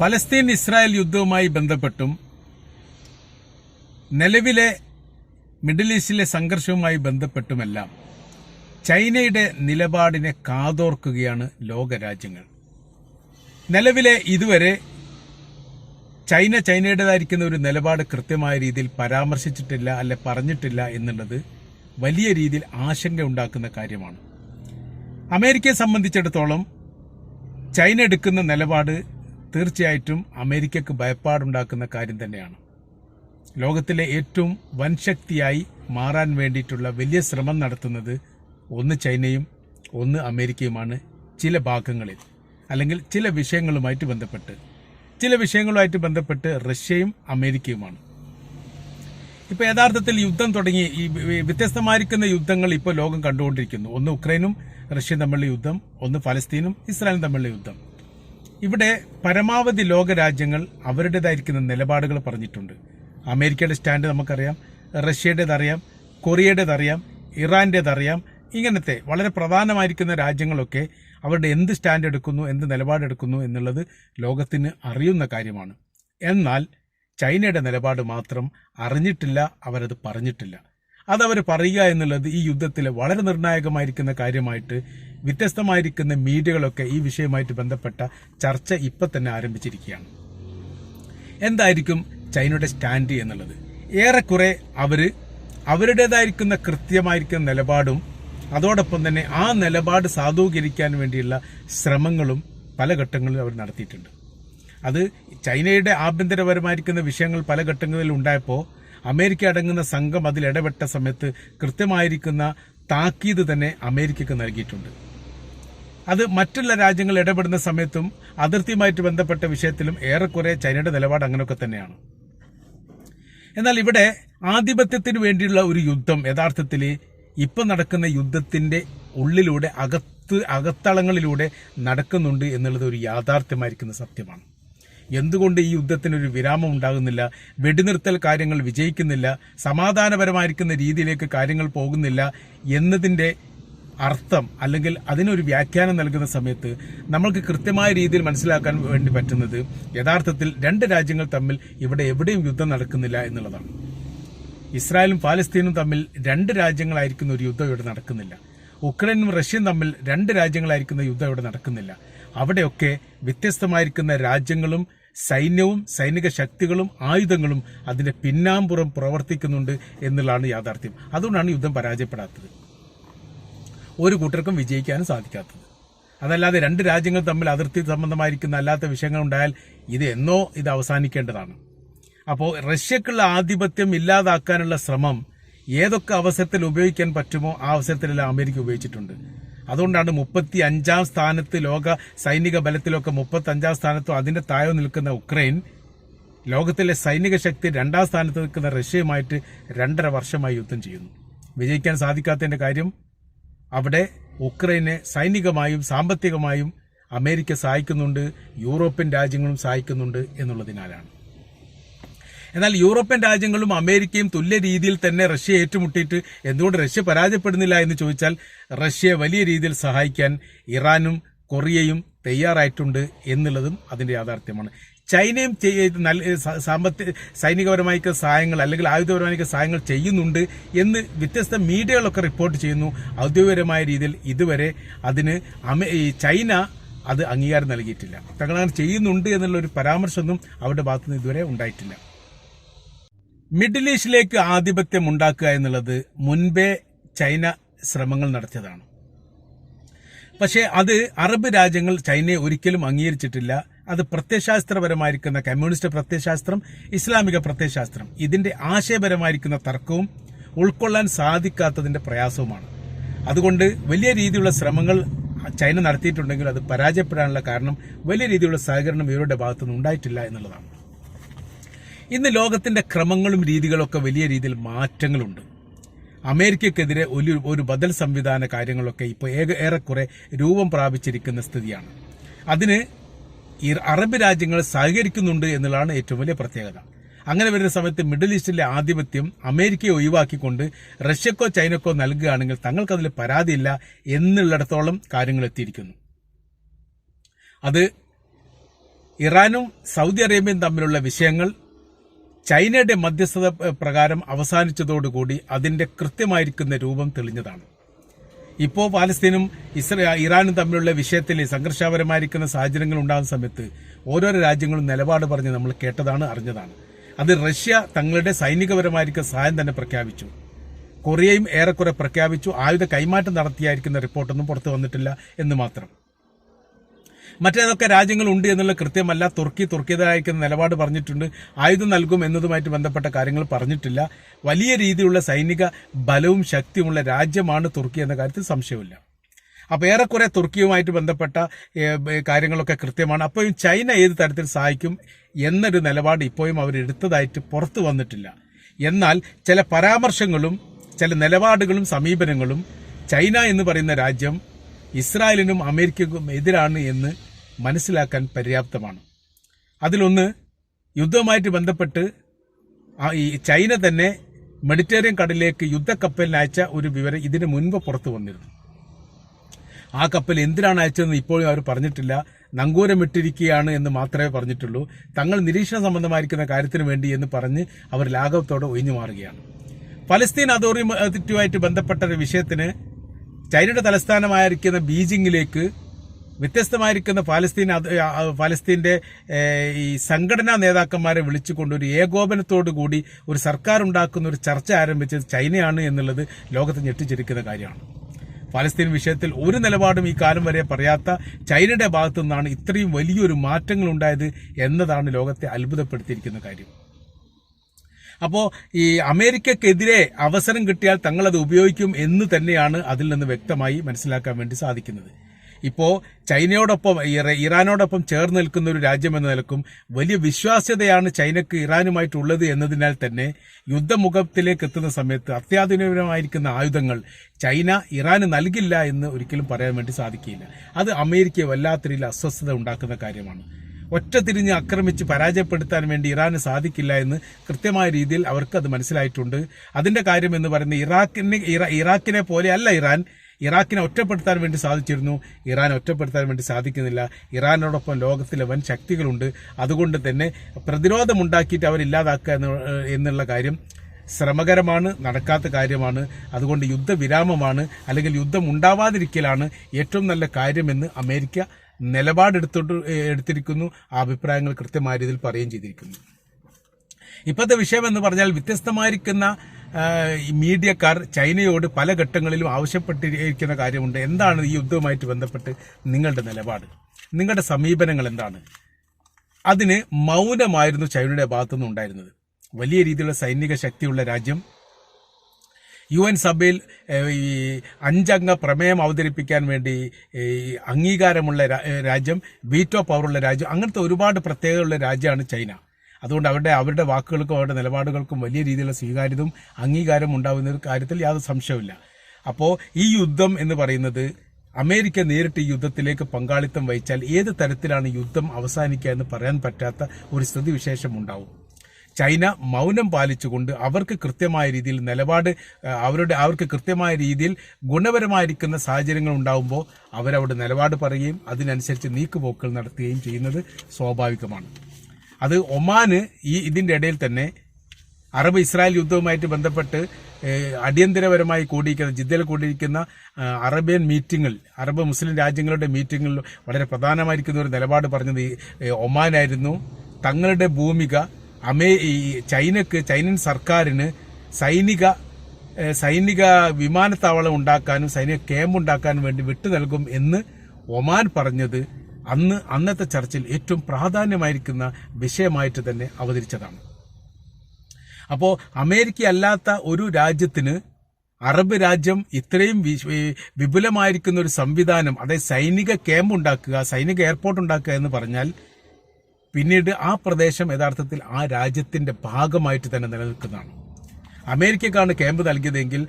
ഫലസ്തീൻ ഇസ്രായേൽ യുദ്ധവുമായി ബന്ധപ്പെട്ടും നിലവിലെ മിഡിൽ ഈസ്റ്റിലെ സംഘർഷവുമായി ബന്ധപ്പെട്ടുമെല്ലാം ചൈനയുടെ നിലപാടിനെ കാതോർക്കുകയാണ് ലോകരാജ്യങ്ങൾ. നിലവിലെ ഇതുവരെ ചൈന ചൈനയുടേതായിരിക്കുന്ന ഒരു നിലപാട് കൃത്യമായ രീതിയിൽ പരാമർശിച്ചിട്ടില്ല അല്ലെ പറഞ്ഞിട്ടില്ല എന്നുള്ളത് വലിയ രീതിയിൽ ആശങ്ക ഉണ്ടാക്കുന്ന കാര്യമാണ്. അമേരിക്കയെ സംബന്ധിച്ചിടത്തോളം ചൈന എടുക്കുന്ന നിലപാട് തീർച്ചയായിട്ടും അമേരിക്കക്ക് ഭയപ്പാടുണ്ടാക്കുന്ന കാര്യം തന്നെയാണ്. ലോകത്തിലെ ഏറ്റവും വൻശക്തിയായി മാറാൻ വേണ്ടിയിട്ടുള്ള വലിയ ശ്രമം നടത്തുന്നത് ഒന്ന് ചൈനയും ഒന്ന് അമേരിക്കയുമാണ് ചില ഭാഗങ്ങളിൽ അല്ലെങ്കിൽ ചില വിഷയങ്ങളുമായിട്ട് ബന്ധപ്പെട്ട്. ചില വിഷയങ്ങളുമായിട്ട് ബന്ധപ്പെട്ട് റഷ്യയും അമേരിക്കയുമാണ്. ഇപ്പോൾ യഥാർത്ഥത്തിൽ യുദ്ധം തുടങ്ങി ഈ വ്യത്യസ്തമായിരിക്കുന്ന യുദ്ധങ്ങൾ ഇപ്പോൾ ലോകം കണ്ടുകൊണ്ടിരിക്കുന്നു. ഒന്ന് ഉക്രൈനും റഷ്യയും തമ്മിലുള്ള യുദ്ധം ഒന്ന് ഫലസ്തീനും ഇസ്രായേലും തമ്മിലുള്ള യുദ്ധം. ഇവിടെ പരമാവധി ലോകരാജ്യങ്ങൾ അവരുടേതായിരിക്കുന്ന നിലപാടുകൾ പറഞ്ഞിട്ടുണ്ട്. അമേരിക്കയുടെ സ്റ്റാൻഡ് നമുക്കറിയാം റഷ്യയുടേതറിയാം കൊറിയയുടേതറിയാം ഇറാന്റേതറിയാം ഇങ്ങനത്തെ വളരെ പ്രധാനമായിരിക്കുന്ന രാജ്യങ്ങളൊക്കെ അവരുടെ എന്ത് സ്റ്റാൻഡ് എടുക്കുന്നു എന്ത് നിലപാടെടുക്കുന്നു എന്നുള്ളത് ലോകത്തിന് അറിയുന്ന കാര്യമാണ്. എന്നാൽ ചൈനയുടെ നിലപാട് മാത്രം അറിഞ്ഞിട്ടില്ല അവരത് പറഞ്ഞിട്ടില്ല. അതവർ പറയുക എന്നുള്ളത് ഈ യുദ്ധത്തിൽ വളരെ നിർണായകമായിരിക്കുന്ന കാര്യമായിട്ട് വ്യത്യസ്തമായിരിക്കുന്ന മീഡിയകളൊക്കെ ഈ വിഷയവുമായിട്ട് ബന്ധപ്പെട്ട ചർച്ച ഇപ്പൊ തന്നെ ആരംഭിച്ചിരിക്കുകയാണ്. എന്തായിരിക്കും ചൈനയുടെ സ്റ്റാൻഡ് എന്നുള്ളത്? ഏറെക്കുറെ അവർ അവരുടേതായിരിക്കുന്ന കൃത്യമായിരിക്കുന്ന നിലപാടും അതോടൊപ്പം തന്നെ ആ നിലപാട് സാധൂകരിക്കാൻ വേണ്ടിയുള്ള ശ്രമങ്ങളും പല ഘട്ടങ്ങളിലും അവർ നടത്തിയിട്ടുണ്ട്. അത് ചൈനയുടെ ആഭ്യന്തരപരമായിരിക്കുന്ന വിഷയങ്ങൾ പല ഘട്ടങ്ങളിൽ ഉണ്ടായപ്പോൾ അമേരിക്ക അടങ്ങുന്ന സംഘം അതിൽ ഇടപെട്ട സമയത്ത് കൃത്യമായിരിക്കുന്ന താക്കീത് തന്നെ അമേരിക്കക്ക് നൽകിയിട്ടുണ്ട്. അത് മറ്റുള്ള രാജ്യങ്ങൾ ഇടപെടുന്ന സമയത്തും അതിർത്തിയുമായിട്ട് ബന്ധപ്പെട്ട വിഷയത്തിലും ഏറെക്കുറെ ചൈനയുടെ നിലപാട് അങ്ങനെയൊക്കെ തന്നെയാണ്. എന്നാൽ ഇവിടെ ആധിപത്യത്തിന് വേണ്ടിയുള്ള ഒരു യുദ്ധം യഥാർത്ഥത്തിൽ ഇപ്പൊ നടക്കുന്ന യുദ്ധത്തിന്റെ ഉള്ളിലൂടെ അകത്ത് അകത്തളങ്ങളിലൂടെ നടക്കുന്നുണ്ട് എന്നുള്ളത് ഒരു യാഥാർത്ഥ്യമായിരിക്കുന്ന സത്യമാണ്. എന്തുകൊണ്ട് ഈ യുദ്ധത്തിന് ഒരു വിരാമം ഉണ്ടാകുന്നില്ല? വെടിനിർത്തൽ കാര്യങ്ങൾ വിജയിക്കുന്നില്ല. സമാധാനപരമായിരിക്കുന്ന രീതിയിലേക്ക് കാര്യങ്ങൾ പോകുന്നില്ല എന്നതിന്റെ അർത്ഥം അല്ലെങ്കിൽ അതിനൊരു വ്യാഖ്യാനം നൽകുന്ന സമയത്ത് നമ്മൾക്ക് കൃത്യമായ രീതിയിൽ മനസ്സിലാക്കാൻ വേണ്ടി പറ്റുന്നത് യഥാർത്ഥത്തിൽ രണ്ട് രാജ്യങ്ങൾ തമ്മിൽ ഇവിടെ എവിടെയും യുദ്ധം നടക്കുന്നില്ല എന്നുള്ളതാണ്. ഇസ്രായേലും പാലസ്തീനും തമ്മിൽ രണ്ട് രാജ്യങ്ങളായിരിക്കുന്ന ഒരു യുദ്ധം ഇവിടെ നടക്കുന്നില്ല. ഉക്രൈനും റഷ്യയും തമ്മിൽ രണ്ട് രാജ്യങ്ങളായിരിക്കുന്ന യുദ്ധം ഇവിടെ നടക്കുന്നില്ല. അവിടെയൊക്കെ വ്യത്യസ്തമായിരിക്കുന്ന രാജ്യങ്ങളും സൈന്യവും സൈനിക ശക്തികളും ആയുധങ്ങളും അതിന്റെ പിന്നാമ്പുറം പ്രവർത്തിക്കുന്നുണ്ട് എന്നുള്ളതാണ് യാഥാർത്ഥ്യം. അതുകൊണ്ടാണ് യുദ്ധം പരാജയപ്പെടാത്തത്. ഒരു കൂട്ടർക്കും വിജയിക്കാനും സാധിക്കാത്തത്. അതല്ലാതെ രണ്ട് രാജ്യങ്ങൾ തമ്മിൽ അതിർത്തി സംബന്ധമായിരിക്കുന്ന അല്ലാത്ത വിഷയങ്ങൾ ഉണ്ടായാൽ ഇത് എന്നോ ഇത് അവസാനിക്കേണ്ടതാണ്. അപ്പോൾ റഷ്യക്കുള്ള ആധിപത്യം ഇല്ലാതാക്കാനുള്ള ശ്രമം ഏതൊക്കെ അവസരത്തിൽ ഉപയോഗിക്കാൻ പറ്റുമോ ആ അവസരത്തിലെല്ലാം അമേരിക്ക ഉപയോഗിച്ചിട്ടുണ്ട്. അതുകൊണ്ടാണ് മുപ്പത്തി അഞ്ചാം സ്ഥാനത്ത് ലോക സൈനിക ബലത്തിലൊക്കെ മുപ്പത്തി അഞ്ചാം സ്ഥാനത്തോ അതിന്റെ താഴെ നിൽക്കുന്ന ഉക്രൈൻ ലോകത്തിലെ സൈനിക ശക്തി രണ്ടാം സ്ഥാനത്ത് നിൽക്കുന്ന റഷ്യയുമായിട്ട് രണ്ടര വർഷമായി യുദ്ധം ചെയ്യുന്നു. വിജയിക്കാൻ സാധിക്കാത്തതിന്റെ കാര്യം അവിടെ ഉക്രൈനെ സൈനികമായും സാമ്പത്തികമായും അമേരിക്ക സഹായിക്കുന്നുണ്ട് യൂറോപ്യൻ രാജ്യങ്ങളും സഹായിക്കുന്നുണ്ട് എന്നുള്ളതിനാലാണ്. എന്നാൽ യൂറോപ്യൻ രാജ്യങ്ങളും അമേരിക്കയും തുല്യ രീതിയിൽ തന്നെ റഷ്യ ഏറ്റുമുട്ടിയിട്ട് എന്തുകൊണ്ട് റഷ്യ പരാജയപ്പെടുന്നില്ല എന്ന് ചോദിച്ചാൽ റഷ്യയെ വലിയ രീതിയിൽ സഹായിക്കാൻ ഇറാനും കൊറിയയും തയ്യാറായിട്ടുണ്ട് എന്നുള്ളതും അതിന്റെ യാഥാർത്ഥ്യമാണ്. ചൈനയും നല്ല സാമ്പത്തിക സൈനികപരമായ സഹായങ്ങൾ അല്ലെങ്കിൽ ആയുധപരമായ സഹായങ്ങൾ ചെയ്യുന്നുണ്ട് എന്ന് വ്യത്യസ്ത മീഡിയകളൊക്കെ റിപ്പോർട്ട് ചെയ്യുന്നു. ഔദ്യോഗികപരമായ രീതിയിൽ ഇതുവരെ അതിന് ചൈന അത് അംഗീകാരം നൽകിയിട്ടില്ല. തങ്ങളങ്ങനെ ചെയ്യുന്നുണ്ട് എന്നുള്ള ഒരു പരാമർശമൊന്നും അവരുടെ ഭാഗത്തുനിന്ന് ഇതുവരെ ഉണ്ടായിട്ടില്ല. മിഡിൽ ഈസ്റ്റിലേക്ക് ആധിപത്യം ഉണ്ടാക്കുക എന്നുള്ളത് മുൻപേ ചൈന ശ്രമങ്ങൾ നടത്തിയതാണ്. പക്ഷേ അത് അറബ് രാജ്യങ്ങൾ ചൈനയെ ഒരിക്കലും അംഗീകരിച്ചിട്ടില്ല. അത് പ്രത്യയശാസ്ത്രപരമായിരിക്കുന്ന കമ്മ്യൂണിസ്റ്റ് പ്രത്യയശാസ്ത്രം ഇസ്ലാമിക പ്രത്യയശാസ്ത്രം. ഇതിന്റെ ആശയപരമായിരിക്കുന്ന തർക്കവും ഉൾക്കൊള്ളാൻ സാധിക്കാത്തതിന്റെ പ്രയാസവുമാണ്. അതുകൊണ്ട് വലിയ രീതിയിലുള്ള ശ്രമങ്ങൾ ചൈന നടത്തിയിട്ടുണ്ടെങ്കിൽ അത് പരാജയപ്പെടാനുള്ള കാരണം വലിയ രീതിയിലുള്ള സഹകരണം ഇവരുടെ ഭാഗത്തുനിന്ന് ഉണ്ടായിട്ടില്ല എന്നുള്ളതാണ്. ഇന്ന് ലോകത്തിന്റെ ക്രമങ്ങളും രീതികളൊക്കെ വലിയ രീതിയിൽ മാറ്റങ്ങളുണ്ട്. അമേരിക്കക്കെതിരെ ഒരു ഒരു ബദൽ സംവിധാന കാര്യങ്ങളൊക്കെ ഇപ്പോൾ ഏക ഏറെക്കുറെ രൂപം പ്രാപിച്ചിരിക്കുന്ന സ്ഥിതിയാണ്. അതിന് ഈ അറബ് രാജ്യങ്ങൾ സഹകരിക്കുന്നുണ്ട് എന്നുള്ളതാണ് ഏറ്റവും വലിയ പ്രത്യേകത. അങ്ങനെ വരുന്ന സമയത്ത് മിഡിൽ ഈസ്റ്റിലെ ആധിപത്യം അമേരിക്കയെ ഒഴിവാക്കിക്കൊണ്ട് റഷ്യക്കോ ചൈനക്കോ നൽകുകയാണെങ്കിൽ തങ്ങൾക്കതിൽ പരാതിയില്ല എന്നുള്ളിടത്തോളം കാര്യങ്ങൾ എത്തിയിരിക്കുന്നു. അത് ഇറാനും സൗദി അറേബ്യയും തമ്മിലുള്ള വിഷയങ്ങൾ ചൈനയുടെ മധ്യസ്ഥത പ്രകാരം അവസാനിച്ചതോടുകൂടി അതിന്റെ കൃത്യമായിരിക്കുന്ന രൂപം തെളിഞ്ഞതാണ്. ഇപ്പോൾ പാലസ്തീനും ഇസ്രാ ഇറാനും തമ്മിലുള്ള വിഷയത്തിൽ സംഘർഷപരമായിരിക്കുന്ന സാഹചര്യങ്ങൾ ഉണ്ടാകുന്ന സമയത്ത് ഓരോരോ രാജ്യങ്ങളും നിലപാട് പറഞ്ഞ് നമ്മൾ കേട്ടതാണ് അറിഞ്ഞതാണ്. അത് റഷ്യ തങ്ങളുടെ സൈനികപരമായിരിക്കുന്ന സഹായം തന്നെ പ്രഖ്യാപിച്ചു. കൊറിയയും ഏറെക്കുറെ പ്രഖ്യാപിച്ചു. ആയുധ കൈമാറ്റം നടത്തിയായിരിക്കുന്ന റിപ്പോർട്ടൊന്നും പുറത്തു വന്നിട്ടില്ല എന്ന് മാത്രം. മറ്റേതൊക്കെ രാജ്യങ്ങൾ ഉണ്ട് എന്നുള്ള കൃത്യമല്ല. തുർക്കി തുർക്കിയതായിരിക്കുന്ന നിലപാട് പറഞ്ഞിട്ടുണ്ട്. ആയുധം നൽകും എന്നതുമായിട്ട് ബന്ധപ്പെട്ട കാര്യങ്ങൾ പറഞ്ഞിട്ടില്ല. വലിയ രീതിയിലുള്ള സൈനിക ബലവും ശക്തിയുമുള്ള രാജ്യമാണ് തുർക്കി എന്ന കാര്യത്തിൽ സംശയമില്ല അപ്പോൾ ഏറെക്കുറെ തുർക്കിയുമായിട്ട് ബന്ധപ്പെട്ട കാര്യങ്ങളൊക്കെ കൃത്യമാണ്. അപ്പോൾ ചൈന ഏത് തരത്തിൽ സഹായിക്കും എന്നൊരു നിലപാട് ഇപ്പോഴും അവരെടുത്തതായിട്ട് പുറത്തു വന്നിട്ടില്ല. എന്നാൽ ചില പരാമർശങ്ങളും ചില നിലപാടുകളും സമീപനങ്ങളും ചൈന എന്ന് പറയുന്ന രാജ്യം ഇസ്രായേലിനും അമേരിക്കക്കും എതിരാണ് എന്ന് മനസ്സിലാക്കാൻ പര്യാപ്തമാണ്. അതിലൊന്ന് യുദ്ധവുമായിട്ട് ബന്ധപ്പെട്ട് ഈ ചൈന തന്നെ മെഡിറ്ററേനിയൻ കടലിലേക്ക് യുദ്ധക്കപ്പലിന് അയച്ച ഒരു വിവരം ഇതിനു മുൻപ് പുറത്തു വന്നിരുന്നു. ആ കപ്പൽ എന്തിനാണ് അയച്ചതെന്ന് ഇപ്പോഴും അവർ പറഞ്ഞിട്ടില്ല. നങ്കൂരമിട്ടിരിക്കുകയാണ് എന്ന് മാത്രമേ പറഞ്ഞിട്ടുള്ളൂ. തങ്ങൾ നിരീക്ഷണ സംബന്ധമായിരിക്കുന്ന കാര്യത്തിന് വേണ്ടി എന്ന് പറഞ്ഞ് അവർ ലാഘവത്തോടെ ഒഴിഞ്ഞു മാറുകയാണ്. ഫലസ്തീൻ അതോറിറ്റിയുമായിട്ട് ബന്ധപ്പെട്ട ഒരു വിഷയത്തിന് ചൈനയുടെ തലസ്ഥാനമായിരിക്കുന്ന ബീജിംഗിലേക്ക് വ്യത്യസ്തമായിരിക്കുന്ന പാലസ്തീൻ അത് പാലസ്തീന്റെ ഈ സംഘടനാ നേതാക്കന്മാരെ വിളിച്ചുകൊണ്ട് ഒരു ഏകോപനത്തോടു കൂടി ഒരു സർക്കാർ ഉണ്ടാക്കുന്ന ഒരു ചർച്ച ആരംഭിച്ചത് ചൈനയാണ് എന്നുള്ളത് ലോകത്തെ ഞെട്ടിച്ചിരിക്കുന്ന കാര്യമാണ്. പാലസ്തീൻ വിഷയത്തിൽ ഒരു നിലപാടും ഈ കാലം വരെ പറയാത്ത ചൈനയുടെ ഭാഗത്തു നിന്നാണ് ഇത്രയും വലിയൊരു മാറ്റങ്ങൾ ഉണ്ടായത് എന്നതാണ് ലോകത്തെ അത്ഭുതപ്പെടുത്തിയിരിക്കുന്ന കാര്യം. അപ്പോൾ ഈ അമേരിക്കക്കെതിരെ അവസരം കിട്ടിയാൽ തങ്ങളത് ഉപയോഗിക്കും എന്ന് തന്നെയാണ് അതിൽ നിന്ന് വ്യക്തമായി മനസ്സിലാക്കാൻ വേണ്ടി സാധിക്കുന്നത്. ഇപ്പോൾ ചൈനയോടൊപ്പം ഇറ- ഇറാനോടൊപ്പം ചേർന്ന് നിൽക്കുന്ന ഒരു രാജ്യം എന്ന നിലക്കും വലിയ വിശ്വാസ്യതയാണ് ചൈനക്ക് ഇറാനുമായിട്ടുള്ളത് എന്നതിനാൽ തന്നെ യുദ്ധമുഖത്തിലേക്ക് എത്തുന്ന സമയത്ത് അത്യാധുനികമായിരിക്കുന്ന ആയുധങ്ങൾ ചൈന ഇറാന് നൽകില്ല എന്ന് ഒരിക്കലും പറയാൻ വേണ്ടി സാധിക്കില്ല അത് അമേരിക്കയെ വല്ലാത്ത രീതിയിൽ അസ്വസ്ഥത ഉണ്ടാക്കുന്ന കാര്യമാണ്. ഒറ്റ തിരിഞ്ഞ് ആക്രമിച്ച് പരാജയപ്പെടുത്താൻ വേണ്ടി ഇറാന് സാധിക്കില്ല എന്ന് കൃത്യമായ രീതിയിൽ അവർക്ക് അത് മനസ്സിലായിട്ടുണ്ട്. അതിന്റെ കാര്യം എന്ന് പറയുന്നത് ഇറാഖിനെ ഇറാഖിനെ പോലെ അല്ല ഇറാൻ. ഇറാഖിനെ ഒറ്റപ്പെടുത്താൻ വേണ്ടി സാധിച്ചിരുന്നു. ഇറാൻ ഒറ്റപ്പെടുത്താൻ വേണ്ടി സാധിക്കുന്നില്ല. ഇറാനോടൊപ്പം ലോകത്തിലെ വൻ ശക്തികളുണ്ട്. അതുകൊണ്ട് തന്നെ പ്രതിരോധമുണ്ടാക്കിയിട്ട് അവരില്ലാതാക്കുക എന്ന് എന്നുള്ള കാര്യം ശ്രമകരമാണ് നടക്കാത്ത കാര്യമാണ്. അതുകൊണ്ട് യുദ്ധവിരാമമാണ് അല്ലെങ്കിൽ യുദ്ധം ഉണ്ടാവാതിരിക്കലാണ് ഏറ്റവും നല്ല കാര്യമെന്ന് അമേരിക്ക നിലപാടെടുത്തോട്ട് എടുത്തിരിക്കുന്നു. ആ അഭിപ്രായങ്ങൾ കൃത്യമായ രീതിയിൽ പറയുകയും ചെയ്തിരിക്കുന്നു. ഇപ്പോഴത്തെ വിഷയം എന്ന് പറഞ്ഞാൽ വ്യത്യസ്തമായിരിക്കുന്ന മീഡിയക്കാർ ചൈനയോട് പല ഘട്ടങ്ങളിലും ആവശ്യപ്പെട്ടിരിക്കുന്ന കാര്യമുണ്ട്. എന്താണ് ഈ യുദ്ധവുമായിട്ട് ബന്ധപ്പെട്ട് നിങ്ങളുടെ നിലപാട്? നിങ്ങളുടെ സമീപനങ്ങൾ എന്താണ്? അതിന് മൗനമായിരുന്നു ചൈനയുടെ ഭാഗത്തുനിന്ന് ഉണ്ടായിരുന്നത്. വലിയ രീതിയിലുള്ള സൈനിക ശക്തിയുള്ള രാജ്യം. യു എൻ സഭയിൽ ഈ അഞ്ചംഗ പ്രമേയം അവതരിപ്പിക്കാൻ വേണ്ടി അംഗീകാരമുള്ള രാജ്യം വീറ്റോ പവറുള്ള രാജ്യം അങ്ങനത്തെ ഒരുപാട് പ്രത്യേകതയുള്ള രാജ്യമാണ് ചൈന. അതുകൊണ്ട് അവരുടെ അവരുടെ വാക്കുകൾക്കും അവരുടെ നിലപാടുകൾക്കും വലിയ രീതിയിലുള്ള സ്വീകാര്യതയും അംഗീകാരം ഉണ്ടാകുന്ന ഒരു കാര്യത്തിൽ യാതൊരു സംശയമില്ല അപ്പോൾ ഈ യുദ്ധം എന്ന് പറയുന്നത് അമേരിക്ക നേരിട്ട് യുദ്ധത്തിലേക്ക് പങ്കാളിത്തം വഹിച്ചാൽ ഏത് തരത്തിലാണ് യുദ്ധം അവസാനിക്കുക എന്ന് പറയാൻ പറ്റാത്ത ഒരു സ്ഥിതിവിശേഷം ഉണ്ടാവും. ചൈന മൗനം പാലിച്ചുകൊണ്ട് അവർക്ക് കൃത്യമായ രീതിയിൽ നിലപാട് അവരുടെ അവർക്ക് കൃത്യമായ രീതിയിൽ ഗുണപരമായിരിക്കുന്ന സാഹചര്യങ്ങൾ ഉണ്ടാവുമ്പോൾ അവരവിടെ നിലപാട് പറയുകയും അതിനനുസരിച്ച് നീക്കുപോക്കുകൾ നടത്തുകയും ചെയ്യുന്നത് സ്വാഭാവികമാണ്. അത് ഒമാന് ഈ ഇതിന്റെ ഇടയിൽ തന്നെ അറബ് ഇസ്രായേൽ യുദ്ധവുമായിട്ട് ബന്ധപ്പെട്ട് അടിയന്തരപരമായി കൂടിയിരിക്കുന്ന ജിദ്ദയിൽ കൂടിയിരിക്കുന്ന അറബിയൻ മീറ്റിംഗിൽ അറബ് മുസ്ലിം രാജ്യങ്ങളുടെ മീറ്റിംഗിൽ വളരെ പ്രധാനമായിരിക്കുന്ന ഒരു നിലപാട് പറഞ്ഞത് ഒമാനായിരുന്നു. തങ്ങളുടെ ഭൂമിക അമേ ചൈനക്ക് ചൈനൻ സർക്കാരിന് സൈനിക സൈനിക വിമാനത്താവളം ഉണ്ടാക്കാനും സൈനിക ക്യാമ്പ് ഉണ്ടാക്കാനും വേണ്ടി വിട്ടു നൽകും എന്ന് ഒമാൻ പറഞ്ഞത് അന്ന് അന്നത്തെ ചർച്ചിൽ ഏറ്റവും പ്രാധാന്യമായിരിക്കുന്ന വിഷയമായിട്ട് തന്നെ അവതരിച്ചതാണ്. അപ്പോൾ അമേരിക്ക അല്ലാത്ത ഒരു രാജ്യത്തിന് അറബ് രാജ്യം ഇത്രയും വിപുലമായിരിക്കുന്ന ഒരു സംവിധാനം അതായത് സൈനിക ക്യാമ്പ് ഉണ്ടാക്കുക സൈനിക എയർപോർട്ട് ഉണ്ടാക്കുക എന്ന് പറഞ്ഞാൽ പിന്നീട് ആ പ്രദേശം യഥാർത്ഥത്തിൽ ആ രാജ്യത്തിന്റെ ഭാഗമായിട്ട് തന്നെ നിലനിൽക്കുന്നതാണ്. അമേരിക്കക്കാണ് ക്യാമ്പ് നൽകിയതെങ്കിൽ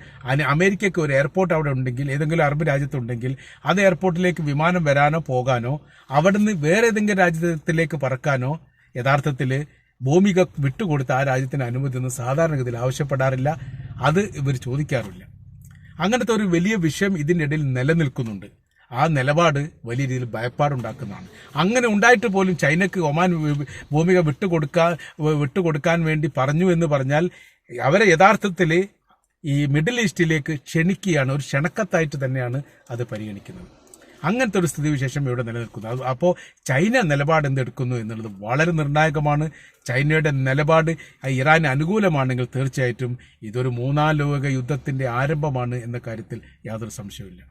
അമേരിക്കയ്ക്ക് ഒരു എയർപോർട്ട് അവിടെ ഉണ്ടെങ്കിൽ ഏതെങ്കിലും അറബ് രാജ്യത്തുണ്ടെങ്കിൽ അത് എയർപോർട്ടിലേക്ക് വിമാനം വരാനോ പോകാനോ അവിടുന്ന് വേറെ ഏതെങ്കിലും രാജ്യത്തിലേക്ക് പറക്കാനോ യഥാർത്ഥത്തിൽ ഭൂമിക വിട്ടുകൊടുത്ത് ആ രാജ്യത്തിന് അനുമതി ഒന്നും സാധാരണഗതിയിൽ ആവശ്യപ്പെടാറില്ല. അത് ഇവർ ചോദിക്കാറില്ല. അങ്ങനത്തെ ഒരു വലിയ വിഷയം ഇതിനിടയിൽ നിലനിൽക്കുന്നുണ്ട്. ആ നിലപാട് വലിയ രീതിയിൽ ഭയപ്പാടുണ്ടാക്കുന്നതാണ്. അങ്ങനെ ഉണ്ടായിട്ട് പോലും ചൈനക്ക് ഒമാൻ ഭൂമിക വിട്ടുകൊടുക്കാൻ വിട്ടുകൊടുക്കാൻ വേണ്ടി പറഞ്ഞു എന്ന് പറഞ്ഞാൽ അവരെ യഥാർത്ഥത്തിൽ ഈ മിഡിൽ ഈസ്റ്റിലേക്ക് ക്ഷണിക്കുകയാണ്. ഒരു ക്ഷണക്കത്തായിട്ട് തന്നെയാണ് അത് പരിഗണിക്കുന്നത്. അങ്ങനത്തെ ഒരു സ്ഥിതിവിശേഷം ഇവിടെ നിലനിൽക്കുന്നു. അപ്പോൾ ചൈന നിലപാട് എന്തെടുക്കുന്നു എന്നുള്ളത് വളരെ നിർണായകമാണ്. ചൈനയുടെ നിലപാട് ഇറാന് അനുകൂലമാണെങ്കിൽ തീർച്ചയായിട്ടും ഇതൊരു മൂന്നാം ലോക യുദ്ധത്തിന്റെ ആരംഭമാണ് എന്ന കാര്യത്തിൽ യാതൊരു സംശയവുമില്ല.